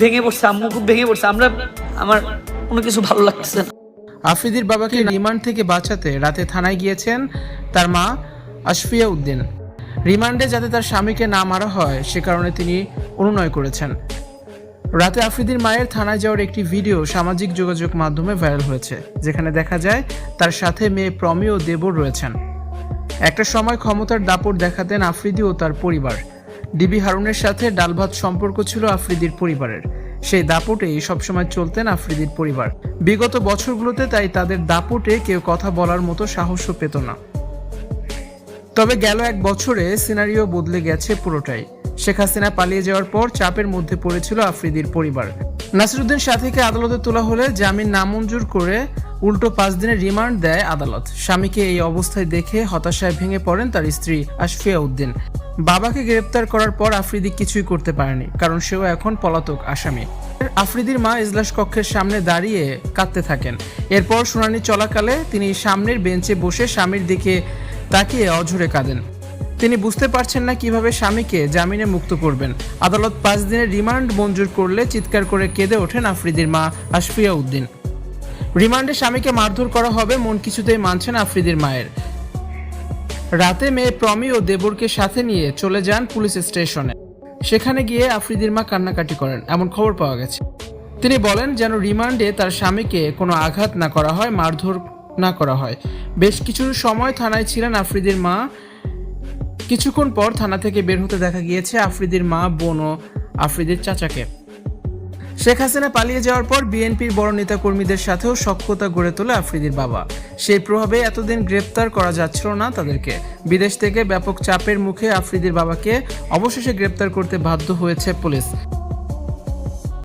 ভেঙে পড়ছে, আম্মু খুব ভেঙে পড়ছে। আমরা আমার কোনো কিছু ভালো লাগতেছে না। আফ্রিদির বাবাকে রিমান্ড থেকে বাঁচাতে রাতে থানায় গিয়েছেন তার মা আশফিয়া উদ্দিন রিমান্ডে যাতে তার স্বামীকে না মারা হয়, সে কারণে তিনি অনুনয় করেছেন। রাতে আফ্রিদির মায়ের থানায় যাওয়ার একটি ভিডিও সামাজিক যোগাযোগ মাধ্যমে ভাইরাল হয়েছে, যেখানে দেখা যায় তার সাথে মেয়ে প্রমি ও দেবর রয়েছেন। একটা সময় ক্ষমতার দাপট দেখাতেন আফ্রিদি ও তার পরিবার। ডিবি হারুনের সাথে ডালভাত সম্পর্ক ছিল আফ্রিদির পরিবারের। সেই দাপটেই সবসময় চলতেন আফ্রিদির পরিবার। বিগত বছরগুলোতে তাই তাদের দাপটে কেউ কথা বলার মতো সাহসও পেত না। তবে গেল এক বছরে সিনারিও বদলে গেছে পুরোটাই। শেখ হাসিনা পালিয়ে যাওয়ার পর চাপের মধ্যে পড়েছিল আফ্রিদির পরিবার। নাসিরুদ্দিন সাথীকে আদালতে তোলা হলে জামিন নামঞ্জুর করে উল্টো পাঁচ দিনের রিমান্ড দেয় আদালত। স্বামীকে এই অবস্থায় দেখে হতাশায় ভেঙে পড়েন তার স্ত্রী আশফিয়া উদ্দিন। বাবাকে গ্রেপ্তার করার পর আফ্রিদি কিছুই করতে পারেনি, কারণ সেও এখন পলাতক আসামি। আফ্রিদির মা ইজলাস কক্ষের সামনে দাঁড়িয়ে কাঁদতে থাকেন। এরপর শুনানি চলাকালে তিনি সামনের বেঞ্চে বসে স্বামীর দিকে তাকিয়ে অঝরে কাঁদেন। তিনি বুঝতে পারছেন না কীভাবে স্বামীকে জামিনে মুক্ত করবেন। আদালত পাঁচ দিনের রিমান্ড মঞ্জুর করলে চিৎকার করে কেঁদে ওঠেন আফ্রিদির মা আশফিয়া উদ্দিন। রিমান্ডে স্বামীকে মারধর করা হবে, মন কিছুতেই মানছেন আফ্রিদির মায়ের। রাতে মেয়ে প্রমি ও দেবরকে সাথে নিয়ে চলে যান পুলিশ স্টেশনে। সেখানে গিয়ে আফ্রিদির মা কান্নাকাটি করেন, এমন খবর পাওয়া গেছে। তিনি বলেন, যেন রিমান্ডে তার স্বামীকে কোনো আঘাত না করা হয়, মারধর না করা হয়। বেশ কিছু সময় থানায় ছিলেন আফ্রিদির মা। কিছুক্ষণ পর থানা থেকে বের হতে দেখা গিয়েছে আফ্রিদির মা, বোন ও আফ্রিদির চাচাকে। শেখ হাসিনা পালিয়ে যাওয়ার পর বিএনপির বড় নেতা কর্মীদের সাথেও সক্ষতা গড়ে তোলে আফ্রিদির বাবা। সেই প্রভাবে এতদিন গ্রেপ্তার করা যাচ্ছিল না তাদেরকে। বিদেশ থেকে ব্যাপক চাপের মুখে আফ্রিদির বাবাকে অবশেষে গ্রেপ্তার করতে বাধ্য হয়েছে পুলিশ।